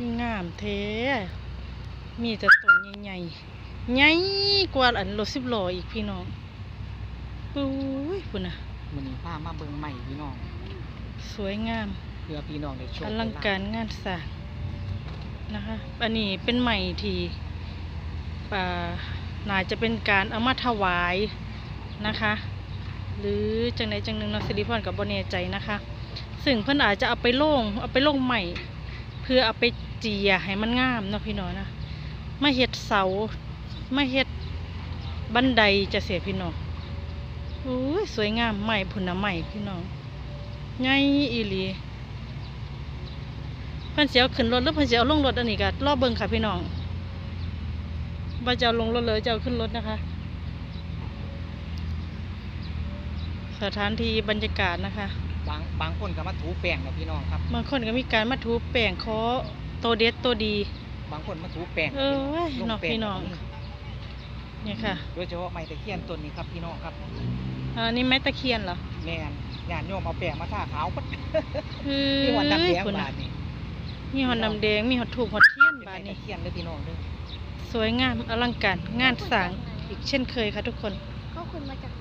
คืองามเทมีแต่ต้นใหญ่ๆใหญ่กว่าอันรถสิบล้ออีกพี่น้องอุ้ยพุ่นน่ะมื้อนี้พามาเบิ่งใหม่พี่น้อง สวยงามเพื่อพี่น้องได้โชอคลังการงานสร้างนะคะ อันนี้เป็นใหม่ที่อ่าน่าจะเป็นการเอามาถวายนะคะ หรือจังใดจังหนึ่งเนาะสิริพรกับบเนใจนะคะ ซึ่งเพิ่นอาจจะเอาไปโล่งเอาไปโล่งใหม่เพื่อเอาไปเจียให้มันงามเนาะพี่น้องนะมาเฮ็ดเสามาเฮ็ดบันไดจะเสียพี่น้องอุ้สวยงามใหม่พุ่นะใหม่พี่น้องใหญ่อีหลีพิ่นสิเอาขึ้นรถหรือพิ่นสิเอาลงรถอันนี้ก็รอเบิ่งค่ะพี่น้องว่าจะลงรถเลยจะเอาขึ้นรถนะคะ สถานที่บรรยากาศนะคะ บางบางคนก็มาถูแป้งนะพี่น้องครับ บางคนก็มีการมาถูแป้งขอโตวเด็ดตัวดี บางคนมาถูแป้งเอ้ยลงน้องแป้พี่น้องเนี่ยค่ะ โดยเฉพาะไม้ตะเคียนต้นนี้ครับพี่น้องครับอันนี้ไม้ตะเคียนเหรอแม่นญาติโยมเอาแป้งมาทาขาวปั๊ดเฮ้มีหวันดำแดงคุณบาน่ะดนี่มีหอนดำแดงมีหอดถูกหอดเทียนเป็นบาไม้ดตะนี้เคียนเลยพี่น้องเด้อสวยงามอลังการงานสร้างอีกเช่นเคยค่ะทุกคนก็คุณมาจาก